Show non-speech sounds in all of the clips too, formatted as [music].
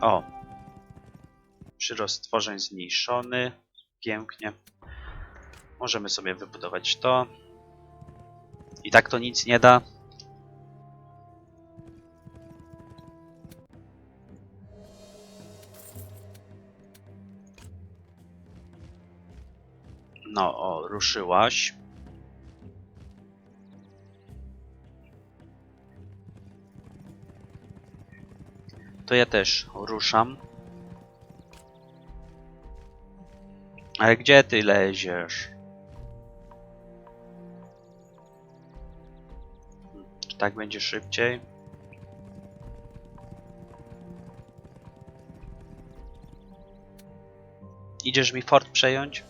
O. Przyrost stworzeń zmniejszony. Pięknie. Możemy sobie wybudować to. I tak to nic nie da. No, o, ruszyłaś. To ja też ruszam. Ale gdzie ty leziesz? Tak będzie szybciej? Idziesz mi fort przejąć?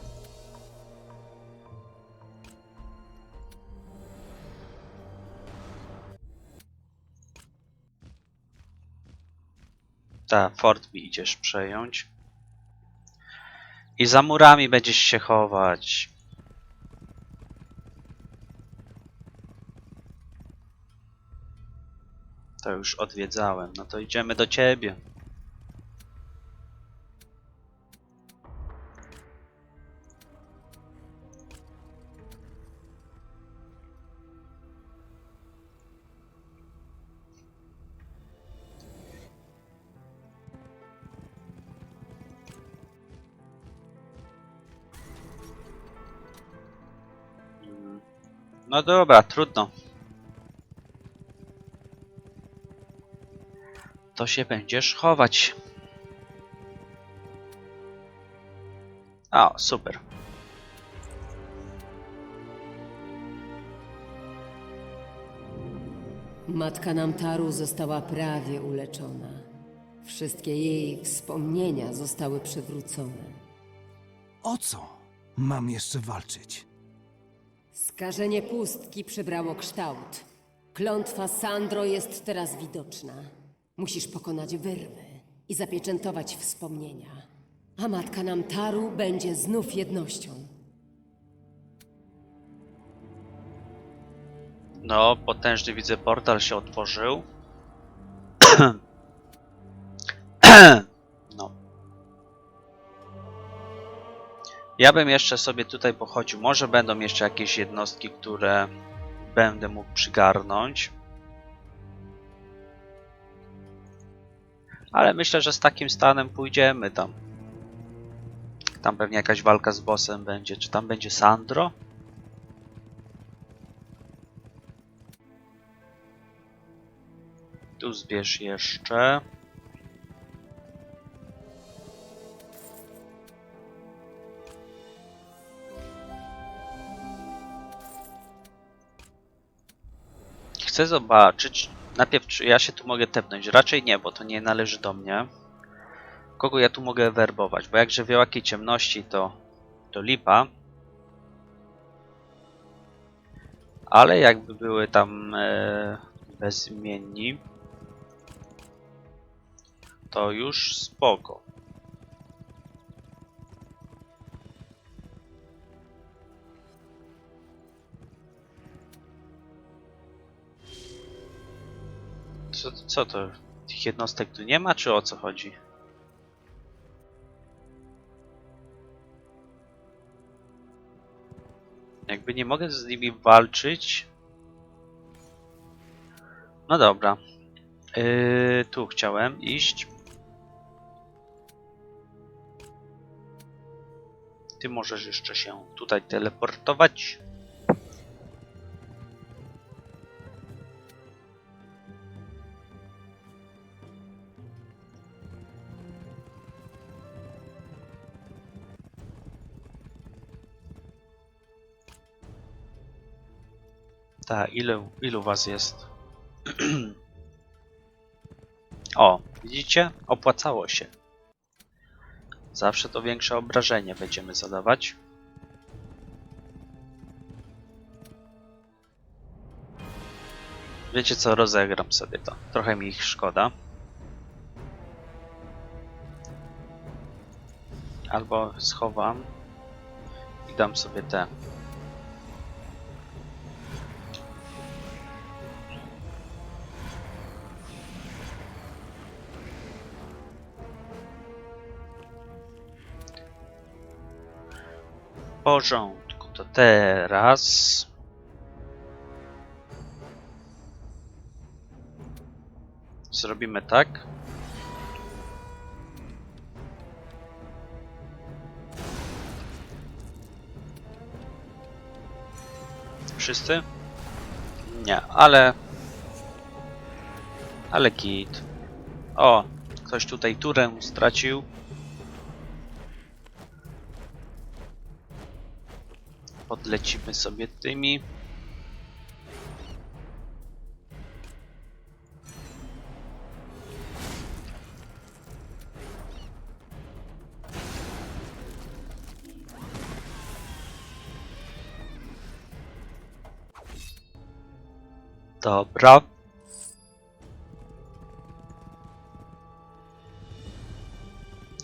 Ta, fort mi idziesz przejąć. I za murami będziesz się chować. To już odwiedzałem. No to idziemy do ciebie. No dobra, trudno. To się będziesz chować. O, super. Matka Namtaru została prawie uleczona. Wszystkie jej wspomnienia zostały przywrócone. O co mam jeszcze walczyć? Skażenie pustki przybrało kształt. Klątwa Sandro jest teraz widoczna. Musisz pokonać wyrwy i zapieczętować wspomnienia. A matka Namtaru będzie znów jednością. No, potężny widzę portal się otworzył. [clears throat] [clears throat] Ja bym jeszcze sobie tutaj pochodził. Może będą jeszcze jakieś jednostki, które będę mógł przygarnąć. Ale myślę, że z takim stanem pójdziemy tam. Tam pewnie jakaś walka z bossem będzie. Czy tam będzie Sandro? Tu zbierz jeszcze. Chcę zobaczyć. Najpierw, czy ja się tu mogę tepnąć. Raczej nie, bo to nie należy do mnie. Kogo ja tu mogę werbować? Bo jak żywiołaki ciemności to, to lipa. Ale jakby były tam e, to już spoko. Co, co to? Tych jednostek tu nie ma, czy o co chodzi? Jakby nie mogę z nimi walczyć. No dobra. Yy, tu chciałem iść. Ty możesz jeszcze się tutaj teleportować. Ta, ilu, ilu was jest? [clears throat] o, widzicie? Opłacało się. Zawsze to większe obrażenie będziemy zadawać. Wiecie co, rozegram sobie to. Trochę mi ich szkoda. Albo schowam i dam sobie te. Porządku, to teraz... Zrobimy tak. Wszyscy? Nie, ale... Ale git. O, ktoś tutaj turę stracił. Podlecimy sobie tymi. Dobra.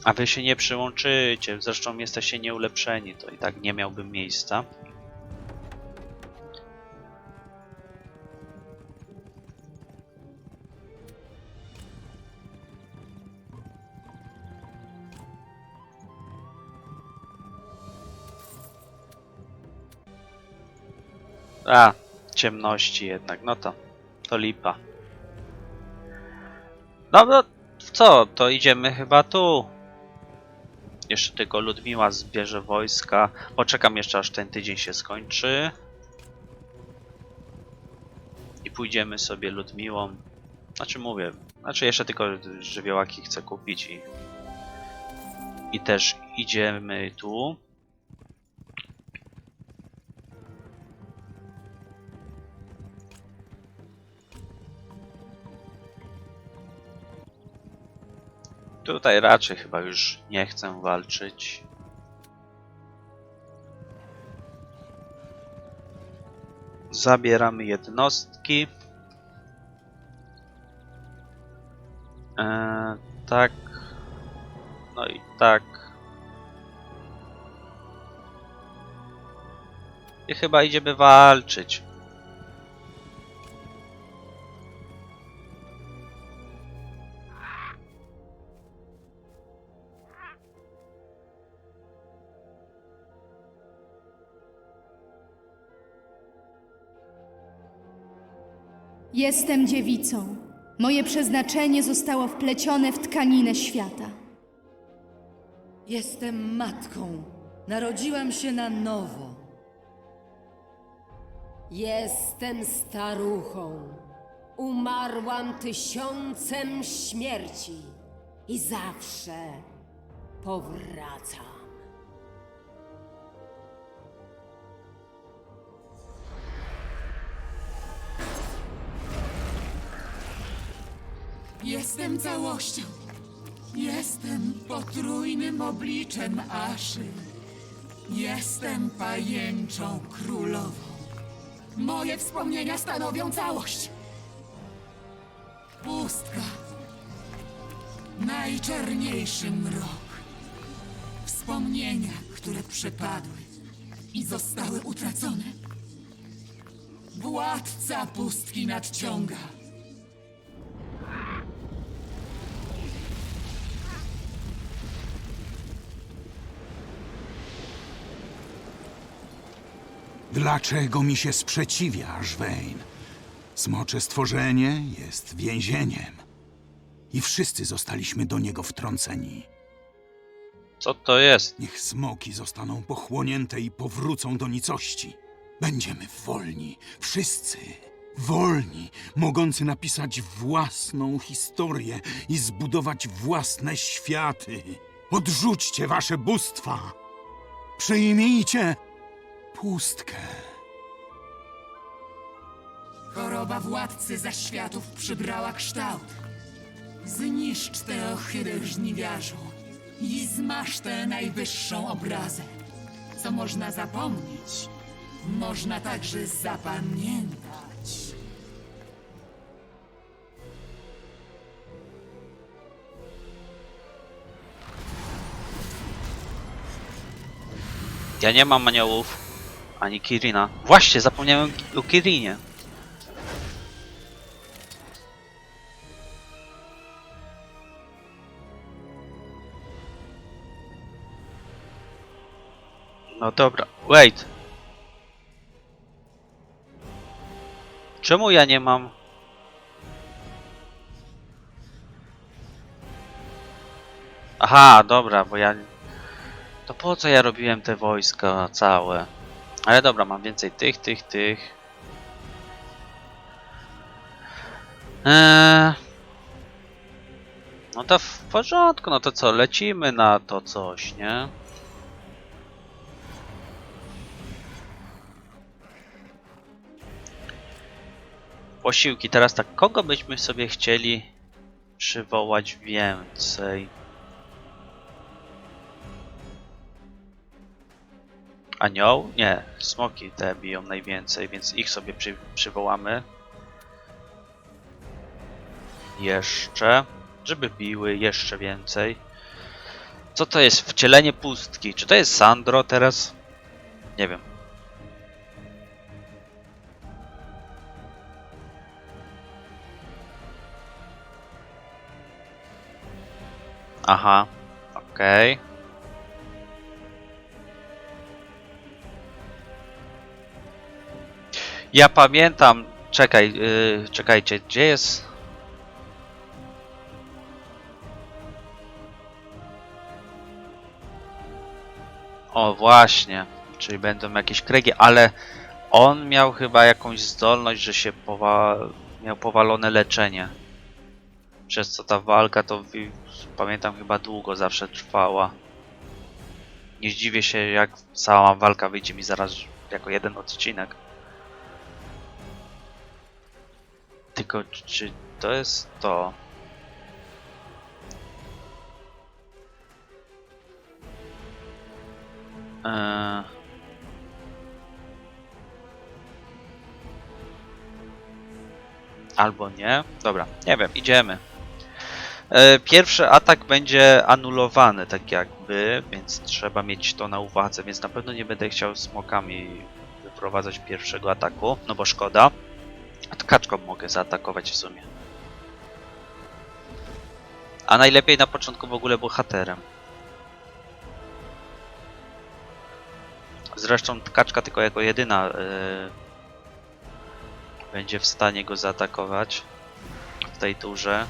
A wy się nie przyłączycie, zresztą jesteście nieulepszeni, to i tak nie miałbym miejsca. A, ciemności jednak, no to, to lipa. No, no, co, to idziemy chyba tu. Jeszcze tylko Ludmiła zbierze wojska. Poczekam jeszcze aż ten tydzień się skończy. I pójdziemy sobie Ludmiłą. Znaczy mówię, znaczy jeszcze tylko żywiołaki chcę kupić i... I też idziemy tu. Tutaj raczej chyba już nie chcę walczyć. Zabieramy jednostki. Eee, tak. No i tak. I chyba idziemy walczyć. Jestem dziewicą. Moje przeznaczenie zostało wplecione w tkaninę świata. Jestem matką. Narodziłam się na nowo. Jestem staruchą. Umarłam tysiącem śmierci i zawsze powracam. Jestem całością. Jestem potrójnym obliczem Aszy. Jestem pajęczą królową. Moje wspomnienia stanowią całość. Pustka. Najczarniejszy mrok. Wspomnienia, które przepadły i zostały utracone. Władca pustki nadciąga. Dlaczego mi się sprzeciwiasz, Wayne? Smocze stworzenie jest więzieniem. I wszyscy zostaliśmy do niego wtrąceni. Co to jest? Niech smoki zostaną pochłonięte i powrócą do nicości. Będziemy wolni, wszyscy. Wolni, mogący napisać własną historię i zbudować własne światy. Odrzućcie wasze bóstwa. Przyjmijcie pustkę. Choroba władcy zaświatów przybrała kształt. Zniszcz tę ohydę żniwiarzu i zmasz tę najwyższą obrazę. Co można zapomnieć, można także zapamiętać. Ja nie mam aniołów. Ani Kirina. Właśnie, zapomniałem o Kirinie. No dobra, wait. Czemu ja nie mam... Aha, dobra, bo ja... To po co ja robiłem te wojska całe? Ale dobra, mam więcej tych, tych, tych. Eee... No to w porządku, no to co, lecimy na to coś, nie? Posiłki, teraz tak, kogo byśmy sobie chcieli przywołać więcej? Anioł? Nie, smoki te biją najwięcej, więc ich sobie przy, przywołamy. Jeszcze, żeby biły jeszcze więcej. Co to jest? Wcielenie pustki. Czy to jest Sandro teraz? Nie wiem. Aha, okej. Ja pamiętam. Czekaj, yy, czekajcie, gdzie jest. O, właśnie. Czyli będą jakieś kregi, ale on miał chyba jakąś zdolność, że się powa... miał powalone leczenie. Przez co ta walka to pamiętam chyba długo zawsze trwała. Nie zdziwię się jak cała walka wyjdzie mi zaraz jako jeden odcinek. Tylko czy to jest to? Eee... Albo nie. Dobra, nie wiem, idziemy. E, Pierwszy atak będzie anulowany, tak jakby, więc trzeba mieć to na uwadze, więc na pewno nie będę chciał smokami wyprowadzać pierwszego ataku, no bo szkoda. A mogę zaatakować w sumie. A najlepiej na początku w ogóle bohaterem. Zresztą kaczka tylko jako jedyna yy, będzie w stanie go zaatakować w tej turze.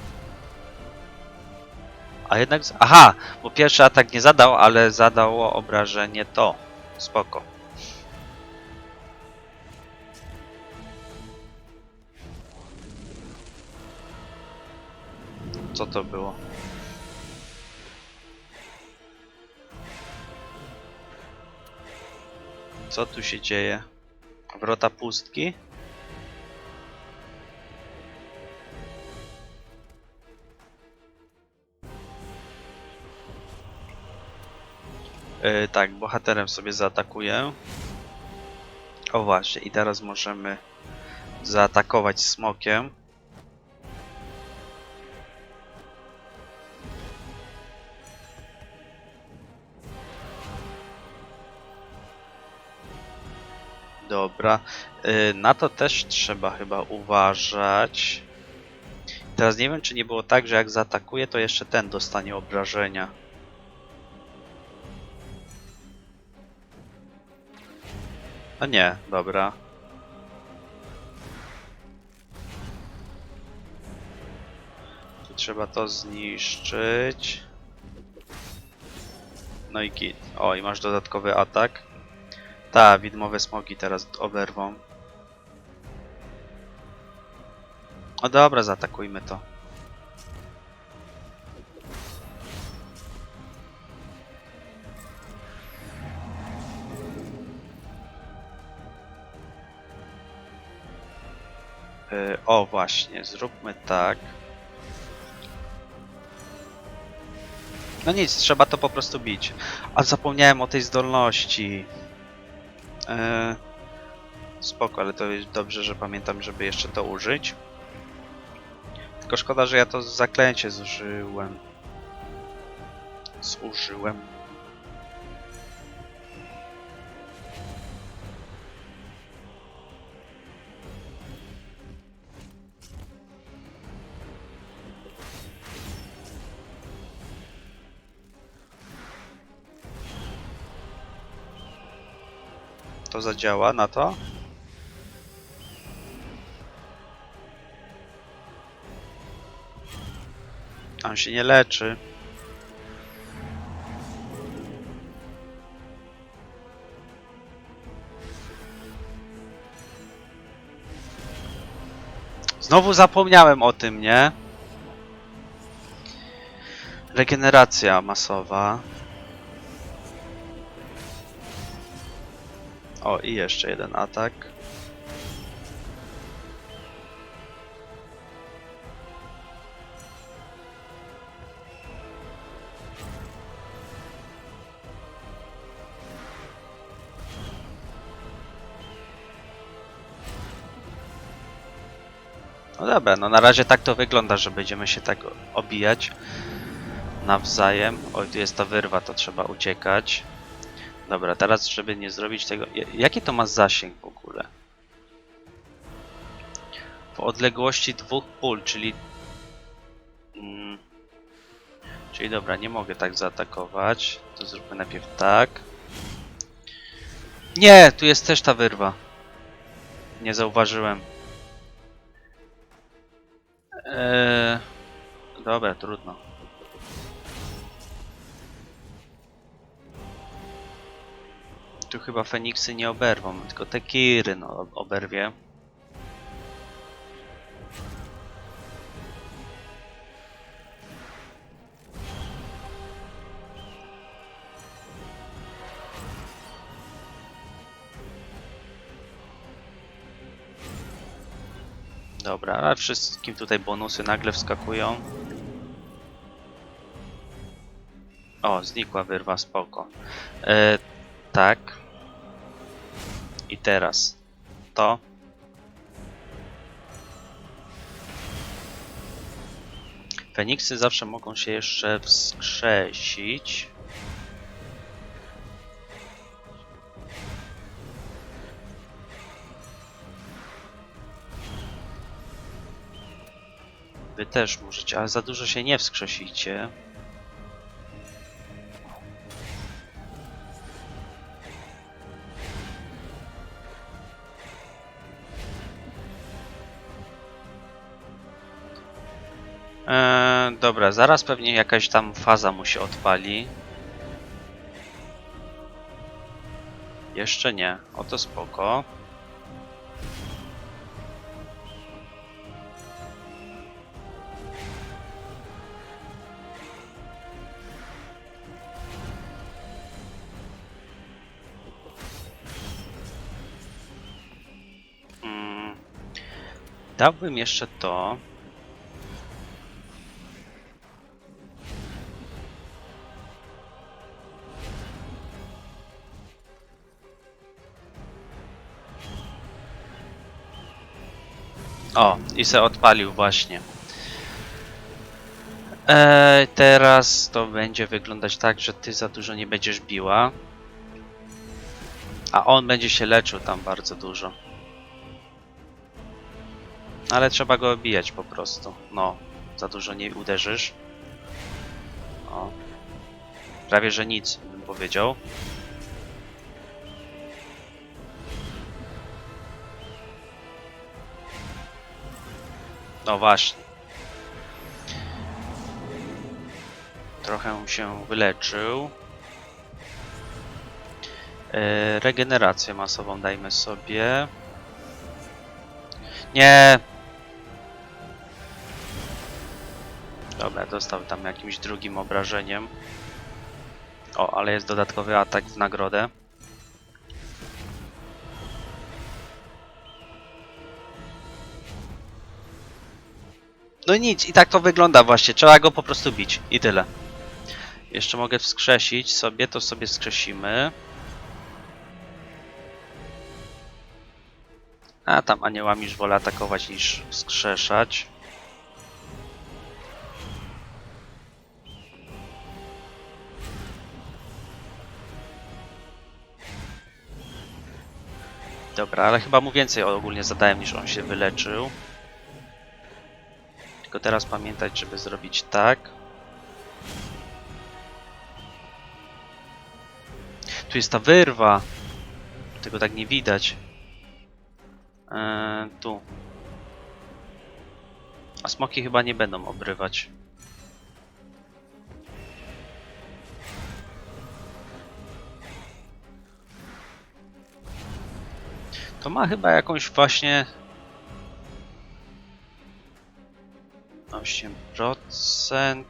A jednak. Aha! Bo pierwszy atak nie zadał, ale zadało obrażenie to. Spoko. Co to było? Co tu się dzieje? Wrota pustki? Yy, tak, bohaterem sobie zaatakuję. O właśnie, i teraz możemy zaatakować smokiem. Dobra, yy, na to też trzeba chyba uważać. Teraz nie wiem, czy nie było tak, że jak zaatakuje, to jeszcze ten dostanie obrażenia. A nie, dobra. Tu trzeba to zniszczyć. No i git. O, i masz dodatkowy atak. Ta, widmowe smoki teraz oberwą. O dobra, zaatakujmy to. Yy, o właśnie, zróbmy tak. No nic, trzeba to po prostu bić. A zapomniałem o tej zdolności. Yy, spoko, ale to jest dobrze, że pamiętam, żeby jeszcze to użyć. Tylko szkoda, że ja to zaklęcie zużyłem. Zużyłem. To zadziała na to? On się nie leczy. Znowu zapomniałem o tym, nie? Regeneracja masowa. O, i jeszcze jeden atak. No dobra, no na razie tak to wygląda, że będziemy się tak obijać nawzajem. Oj, tu jest ta wyrwa, to trzeba uciekać. Dobra, teraz żeby nie zrobić tego... ja- Jaki to ma zasięg w ogóle? W odległości dwóch pól, czyli... Mm, czyli dobra, nie mogę tak zaatakować. To zróbmy najpierw tak. Nie, tu jest też ta wyrwa. Nie zauważyłem. Eee, dobra, trudno. Tu chyba Feniksy nie oberwą, tylko te Kiry no, oberwie. Dobra, a wszystkim tutaj bonusy nagle wskakują. O, znikła wyrwa, spoko. E, tak. Teraz to. Feniksy zawsze mogą się jeszcze wskrzesić. Wy też możecie, ale za dużo się nie wskrzesicie. Dobra, zaraz pewnie jakaś tam faza mu się odpali. Jeszcze nie. Oto spoko. Mm. Dałbym jeszcze to. O, i se odpalił właśnie. Eee, teraz to będzie wyglądać tak, że ty za dużo nie będziesz biła. A on będzie się leczył tam bardzo dużo. Ale trzeba go obijać po prostu. No, za dużo nie uderzysz. O. Prawie że nic, bym powiedział. No właśnie. Trochę się wyleczył. E, regenerację masową dajmy sobie. Nie! Dobra, dostał tam jakimś drugim obrażeniem. O, ale jest dodatkowy atak w nagrodę. No nic, i tak to wygląda właśnie. Trzeba go po prostu bić. I tyle. Jeszcze mogę wskrzesić sobie, to sobie wskrzesimy. A tam aniołami już wolę atakować niż wskrzeszać. Dobra, ale chyba mu więcej ogólnie zadałem niż on się wyleczył. Tylko teraz pamiętać, żeby zrobić tak. Tu jest ta wyrwa. Tego tak nie widać. Eee, tu. A smoki chyba nie będą obrywać. To ma chyba jakąś właśnie 8%.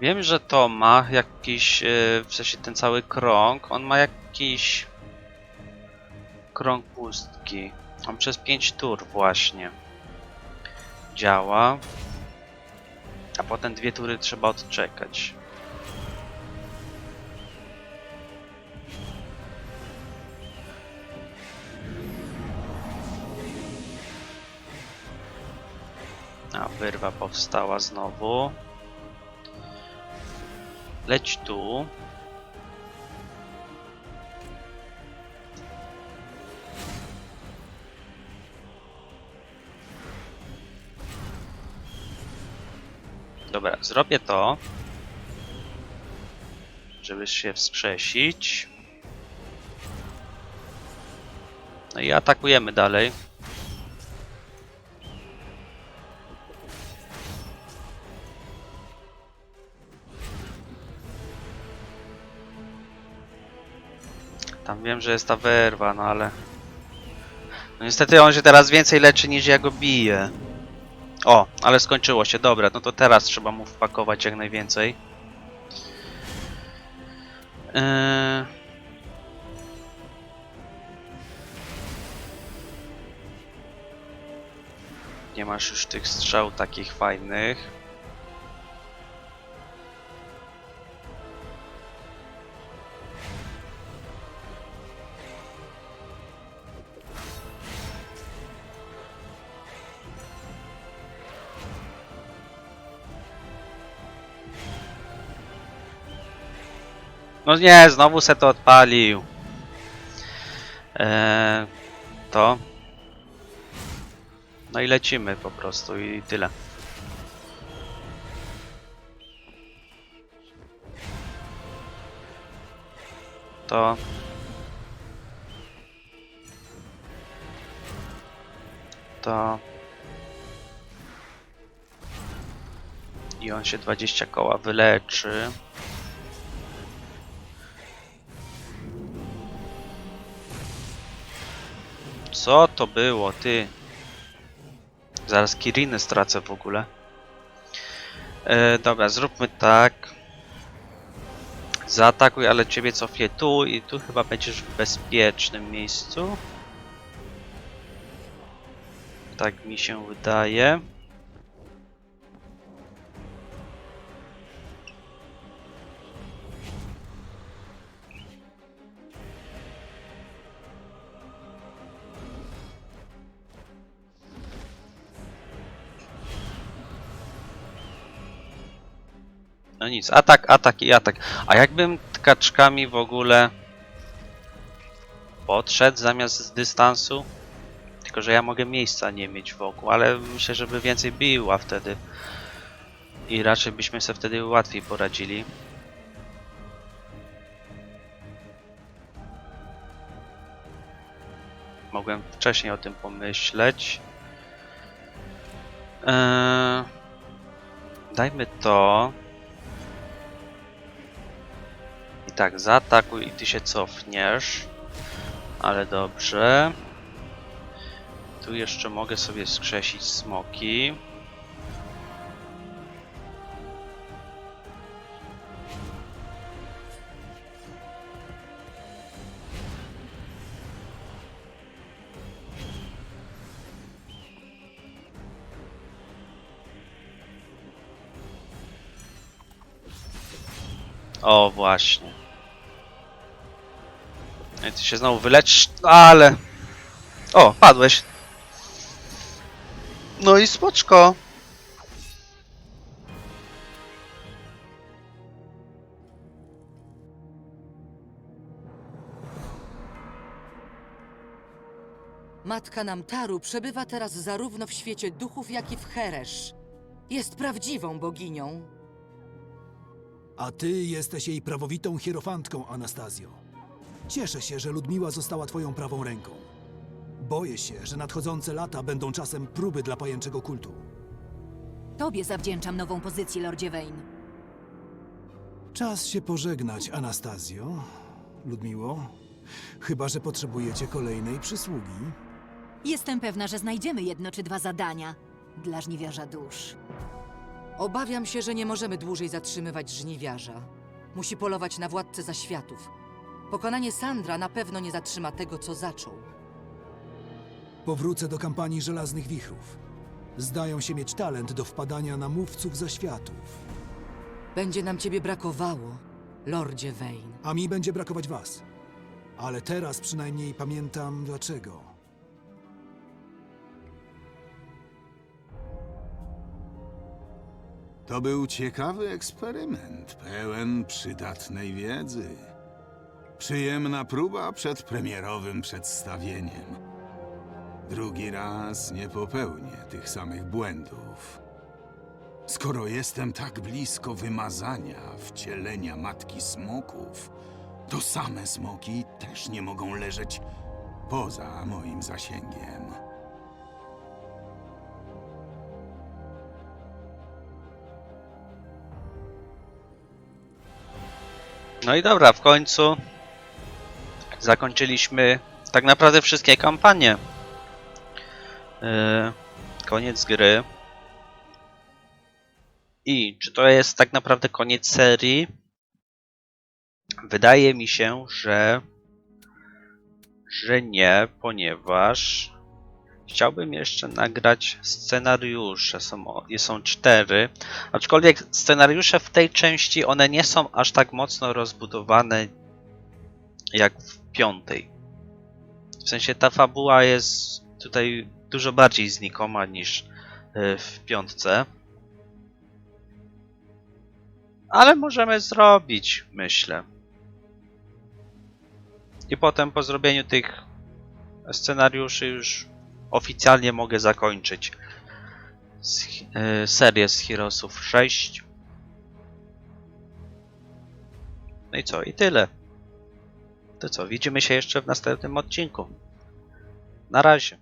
Wiem, że to ma jakiś, e, w sensie ten cały krąg, on ma jakiś krąg pustki. On przez 5 tur właśnie działa, a potem dwie tury trzeba odczekać. Wyrwa powstała znowu. Leć tu. Dobra, zrobię to. Żeby się wskrzesić. No i atakujemy dalej. Tam wiem, że jest ta werwa, no ale... No niestety on się teraz więcej leczy niż ja go biję. O, ale skończyło się, dobra, no to teraz trzeba mu wpakować jak najwięcej. Eee... Nie masz już tych strzał takich fajnych. No nie, znowu se to odpalił. Eee, to. No i lecimy po prostu i tyle. To. To. I on się 20 koła wyleczy. Co to było, ty? Zaraz Kiriny stracę w ogóle. E, dobra, zróbmy tak. Zaatakuj, ale ciebie cofie tu i tu chyba będziesz w bezpiecznym miejscu. Tak mi się wydaje. No nic, atak, atak i atak. A jakbym tkaczkami w ogóle podszedł zamiast z dystansu? Tylko, że ja mogę miejsca nie mieć wokół, ale myślę, żeby więcej biła wtedy. I raczej byśmy sobie wtedy łatwiej poradzili. Mogłem wcześniej o tym pomyśleć. Eee, dajmy to. I tak, zaatakuj i ty się cofniesz. Ale dobrze. Tu jeszcze mogę sobie skrzesić smoki. O, właśnie. No i ty się znowu wyleczysz, no ale... O, padłeś. No i spoczko. Matka Namtaru przebywa teraz zarówno w świecie duchów, jak i w Heresz. Jest prawdziwą boginią. A ty jesteś jej prawowitą hierofantką, Anastazjo. Cieszę się, że Ludmiła została twoją prawą ręką. Boję się, że nadchodzące lata będą czasem próby dla pajęczego kultu. Tobie zawdzięczam nową pozycję, Lordzie Wayne. Czas się pożegnać, Anastazjo. Ludmiło, chyba że potrzebujecie kolejnej przysługi. Jestem pewna, że znajdziemy jedno czy dwa zadania dla żniwiarza dusz. Obawiam się, że nie możemy dłużej zatrzymywać żniwiarza. Musi polować na władcę zaświatów. Pokonanie Sandra na pewno nie zatrzyma tego, co zaczął. Powrócę do kampanii Żelaznych Wichrów. Zdają się mieć talent do wpadania na mówców zaświatów. Będzie nam ciebie brakowało, Lordzie Wayne. A mi będzie brakować was. Ale teraz przynajmniej pamiętam dlaczego. To był ciekawy eksperyment, pełen przydatnej wiedzy. Przyjemna próba przed premierowym przedstawieniem. Drugi raz nie popełnię tych samych błędów. Skoro jestem tak blisko wymazania wcielenia matki smoków, to same smoki też nie mogą leżeć poza moim zasięgiem. No i dobra, w końcu zakończyliśmy tak naprawdę wszystkie kampanie. Yy, koniec gry. I czy to jest tak naprawdę koniec serii? Wydaje mi się, że że nie, ponieważ chciałbym jeszcze nagrać scenariusze. Są, są cztery. Aczkolwiek scenariusze w tej części one nie są aż tak mocno rozbudowane jak w piątej. W sensie ta fabuła jest tutaj dużo bardziej znikoma niż y, w piątce. Ale możemy zrobić, myślę. I potem po zrobieniu tych scenariuszy już oficjalnie mogę zakończyć y, serię z Heroesów 6. No i co? I tyle. To co? Widzimy się jeszcze w następnym odcinku. Na razie.